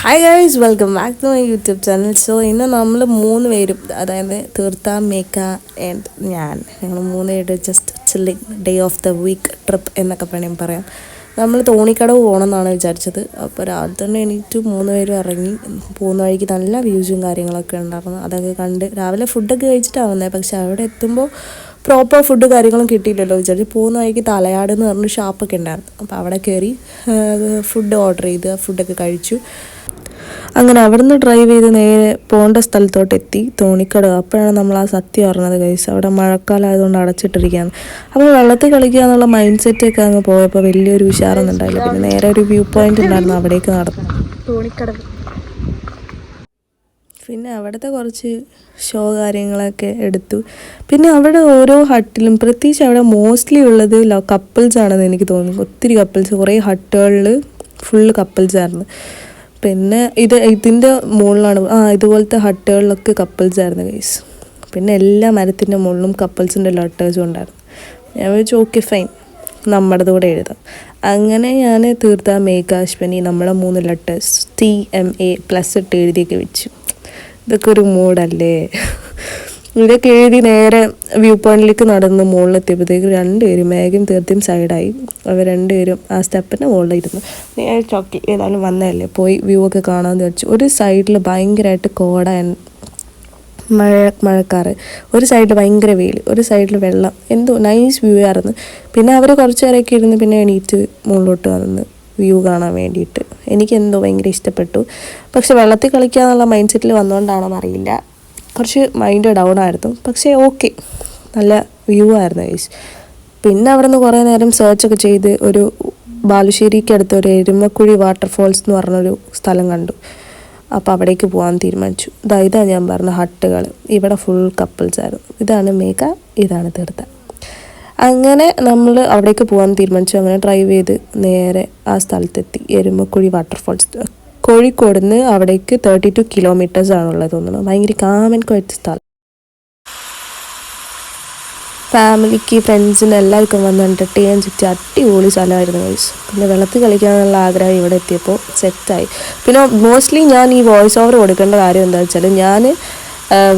Hi guys welcome back to my YouTube channel so ഇന്ന് നമ്മൾ മൂന്ന് പേരും അതായത് തീർത്ത മേക്ക ആൻഡ് ഞാൻ ഞങ്ങൾ മൂന്ന് പേര് just chilling day of the week trip എന്നൊക്കെ വേണമെങ്കിൽ പറയാം. നമ്മൾ തോണിക്കടവ് പോകണമെന്നാണ് വിചാരിച്ചത്. അപ്പോൾ രാവിലെ തന്നെ എണീറ്റ് മൂന്ന് പേരും ഇറങ്ങി പോകുന്ന വഴിക്ക് നല്ല വ്യൂസും കാര്യങ്ങളൊക്കെ ഉണ്ടായിരുന്നു. അതൊക്കെ കണ്ട് രാവിലെ ഫുഡൊക്കെ കഴിച്ചിട്ടാണ് വന്നത് പക്ഷേ അവിടെ എത്തുമ്പോൾ പ്രോപ്പർ ഫുഡ് കാര്യങ്ങളും കിട്ടിയില്ലല്ലോ വിചാരിച്ചു. പോകുന്ന വഴിക്ക് തലയാട് എന്ന് പറഞ്ഞ ഷാപ്പൊക്കെ ഉണ്ടായിരുന്നു. അപ്പോൾ അവിടെ കയറി ഫുഡ് ഓർഡർ ചെയ്ത് ഫുഡൊക്കെ കഴിച്ചു. അങ്ങനെ അവിടുന്ന് ഡ്രൈവ് ചെയ്ത് നേരെ പോകേണ്ട സ്ഥലത്തോട്ട് എത്തി. തോണിക്കടവ്. അപ്പോഴാണ് നമ്മൾ ആ സത്യം അറിഞ്ഞത് കഴിച്ച് അവിടെ മഴക്കാലം ആയതുകൊണ്ട് അടച്ചിട്ടിരിക്കുകയാണ്. അപ്പോൾ വെള്ളത്തിൽ കളിക്കുക എന്നുള്ള മൈൻഡ് സെറ്റൊക്കെ അങ്ങ് പോയപ്പോൾ വലിയൊരു ഉഷാറൊന്നും ഉണ്ടായില്ല. പിന്നെ നേരെ ഒരു വ്യൂ പോയിന്റ് ഉണ്ടായിരുന്നു അവിടേക്ക് നടന്നു. തോണിക്കടവ്. പിന്നെ അവിടുത്തെ കുറച്ച് ഷോ കാര്യങ്ങളൊക്കെ എടുത്തു. പിന്നെ അവിടെ ഓരോ ഹട്ടിലും പ്രത്യേകിച്ച് അവിടെ മോസ്റ്റ്ലി ഉള്ളത് കപ്പിൾസ് ആണെന്ന് എനിക്ക് തോന്നുന്നു. ഒത്തിരി കപ്പിൾസ് കുറേ ഹട്ടുകളിൽ ഫുള്ള് കപ്പിൾസ് ആയിരുന്നു. പിന്നെ ഇത് ഇതിന്റെ മുകളിലാണ് ആ ഇതുപോലത്തെ ഹട്ടുകളിലൊക്കെ കപ്പിൾസ് ആയിരുന്നു ഗൈസ് പിന്നെ എല്ലാ മരത്തിന്റെ മുകളിലും കപ്പിൾസിന്റെ ലെറ്റേഴ്സും ഉണ്ടായിരുന്നു. ഞാൻ വെച്ചു ഓക്കെ ഫൈൻ നമ്മുടെ കൂടെ എഴുതാം. അങ്ങനെ ഞാൻ തീർത്ത മേഘാശ്വനി നമ്മളെ മൂന്ന് letters T M A plus ഇട്ട് എഴുതിയൊക്കെ വെച്ചു. ഇതൊക്കെ ഒരു മൂഡല്ലേ ഇതൊക്കെ എഴുതി നേരെ വ്യൂ പോയിന്റിലേക്ക് നടന്ന് മുകളിലെത്തിയപ്പോഴത്തേക്ക് രണ്ടുപേരും മേഘയും തീർത്തിയും സൈഡായി. അവർ രണ്ടുപേരും ആ സ്റ്റെപ്പിന്റെ മുകളിലിരുന്നു. നേരെ ചോക്കി ഏതായാലും വന്നതല്ലേ? പോയി വ്യൂ ഒക്കെ കാണാമെന്ന് വെച്ചു ഒരു സൈഡിൽ ഭയങ്കരമായിട്ട് കോട മഴ മഴക്കാറ്. ഒരു സൈഡിൽ ഭയങ്കര വെയിൽ ഒരു സൈഡിൽ വെള്ളം. എന്തോ നൈസ് വ്യൂ ആയിരുന്നു. പിന്നെ അവർ കുറച്ച് നേരമൊക്കെ ഇരുന്ന് പിന്നെ എണീറ്റ് മുകളിലോട്ട് വന്ന് വ്യൂ കാണാൻ വേണ്ടിയിട്ട്. എനിക്ക് എന്തോ ഭയങ്കര ഇഷ്ടപ്പെട്ടു. പക്ഷെ വെള്ളത്തിൽ കളിക്കുക എന്നുള്ള മൈൻഡ് സെറ്റിൽ വന്നുകൊണ്ടാണോ എന്നറിയില്ല കുറച്ച് മൈൻഡ് ഡൗൺ ആയിരുന്നു. പക്ഷേ ഓക്കെ നല്ല വ്യൂ ആയിരുന്നു ഗൈസ് പിന്നെ അവിടെ നിന്ന് കുറേ നേരം സെർച്ചൊക്കെ ചെയ്ത് ഒരു ബാലുശ്ശേരിക്ക് അടുത്ത് ഒരു എരുമക്കുഴി വാട്ടർഫോൾസ് എന്ന് പറഞ്ഞൊരു സ്ഥലം കണ്ടു. അപ്പോൾ അവിടേക്ക് പോകാൻ തീരുമാനിച്ചു. ഇതാ ഇതാ ഞാൻ പറഞ്ഞ ഹട്ടുകൾ ഇവിടെ ഫുൾ കപ്പിൾസ് ആയിരുന്നു. ഇതാണ് മേക്ക ഇതാണ് തീർത്ത അങ്ങനെ നമ്മൾ അവിടേക്ക് പോകാൻ തീരുമാനിച്ചു. അങ്ങനെ ഡ്രൈവ് ചെയ്ത് നേരെ ആ സ്ഥലത്തെത്തി. എരുമക്കുഴി വാട്ടർഫോൾസ് കോഴിക്കോട് നിന്ന് അവിടേക്ക് തേർട്ടി ടു കിലോമീറ്റേഴ്സ് ആണുള്ളത് തോന്നുന്നു. ഭയങ്കര കാമൻ കുറച്ച് സ്ഥലം. ഫാമിലിക്ക് ഫ്രണ്ട്സിന് എല്ലാവർക്കും വന്ന് എന്റർടൈൻ ചുറ്റി അടിപൊളി സ്ഥലമായിരുന്നു വോയിസ് പിന്നെ വെള്ളത്തിൽ കളിക്കാനുള്ള ആഗ്രഹം ഇവിടെ എത്തിയപ്പോൾ സെറ്റായി പിന്നെ മോസ്റ്റ്ലി ഞാൻ ഈ വോയിസ് ഓവർ കൊടുക്കേണ്ട കാര്യം എന്താ വെച്ചാൽ ഞാൻ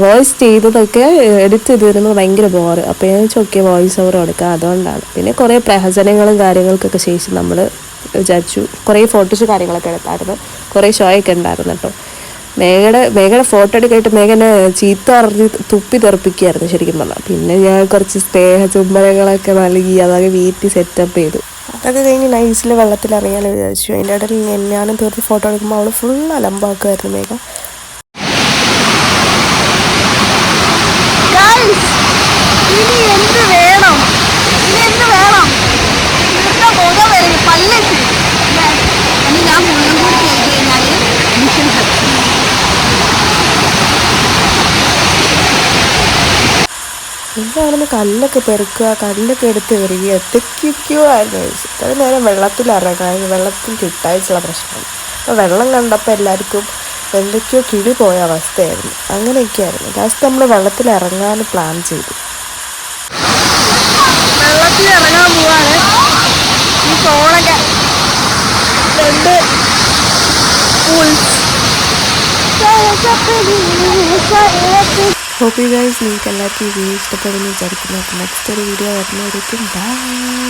വോയിസ് ചെയ്തതൊക്കെ എഡിറ്റ് ചെയ്ത് വരുന്നത് ഭയങ്കര ബോറ് അപ്പോൾ ഞാൻ ചോക്കിയ വോയിസ് ഓവർ കൊടുക്കുക അതുകൊണ്ടാണ്. പിന്നെ കുറേ പ്രഹസനങ്ങളും കാര്യങ്ങൾക്കൊക്കെ ശേഷം നമ്മൾ വിചാരിച്ചു കുറേ ഫോട്ടോസ് കാര്യങ്ങളൊക്കെ എടുത്തായിരുന്നു. കുറേ ഷോയൊക്കെ ഉണ്ടായിരുന്നു കേട്ടോ മേഘയുടെ മേഘയുടെ ഫോട്ടോ എടുക്കായിട്ട് മേഘനെ ചീത്ത അറിഞ്ഞ് തുപ്പി തെറിപ്പിക്കുകയായിരുന്നു ശരിക്കും പറഞ്ഞാൽ പിന്നെ ഞാൻ കുറച്ച് സ്നേഹ ചുംബനങ്ങളൊക്കെ നൽകി അതൊക്കെ വീട്ടിൽ സെറ്റപ്പ് ചെയ്തു. അതൊക്കെ കഴിഞ്ഞ് നൈസിൽ വെള്ളത്തിൽ ഇറങ്ങിയാലോ വിചാരിച്ചു. അതിന്റെ ഇടയിൽ ഞാനും തീർത്ത് ഫോട്ടോ എടുക്കുമ്പോൾ അവൾ ഫുൾ അലമ്പാക്കുമായിരുന്നു മേഘ. അവിടുന്ന് കല്ലൊക്കെ പെറുക്കുക കല്ലൊക്കെ എടുത്ത് എറിയുക എന്തൊക്കെയൊക്കെയോ ആയിരുന്നു. അത് നേരെ വെള്ളത്തിൽ ഇറങ്ങാൻ വെള്ളത്തിൽ കിട്ടായിട്ടുള്ള പ്രശ്നം. അപ്പോൾ വെള്ളം കണ്ടപ്പോൾ എല്ലാവർക്കും എന്തൊക്കെയോ കിഴി പോയ അവസ്ഥയായിരുന്നു. അങ്ങനെയൊക്കെയായിരുന്നു. ലാസ്റ്റ് നമ്മൾ വെള്ളത്തിൽ ഇറങ്ങാൻ പ്ലാൻ ചെയ്തു. വെള്ളത്തിൽ ഇറങ്ങാൻ പോവാണ്. ഈ ഫോണൊക്കെ രണ്ട് ഹോപ്പ് യു ഗൈസ് നിങ്ങൾക്ക് എല്ലാവർക്കും ഈ വീഡിയോ വിചാരിക്കുന്നു. നെക്സ്റ്റ് ഒരു വീഡിയോ വരുന്നവരേക്കും ബൈ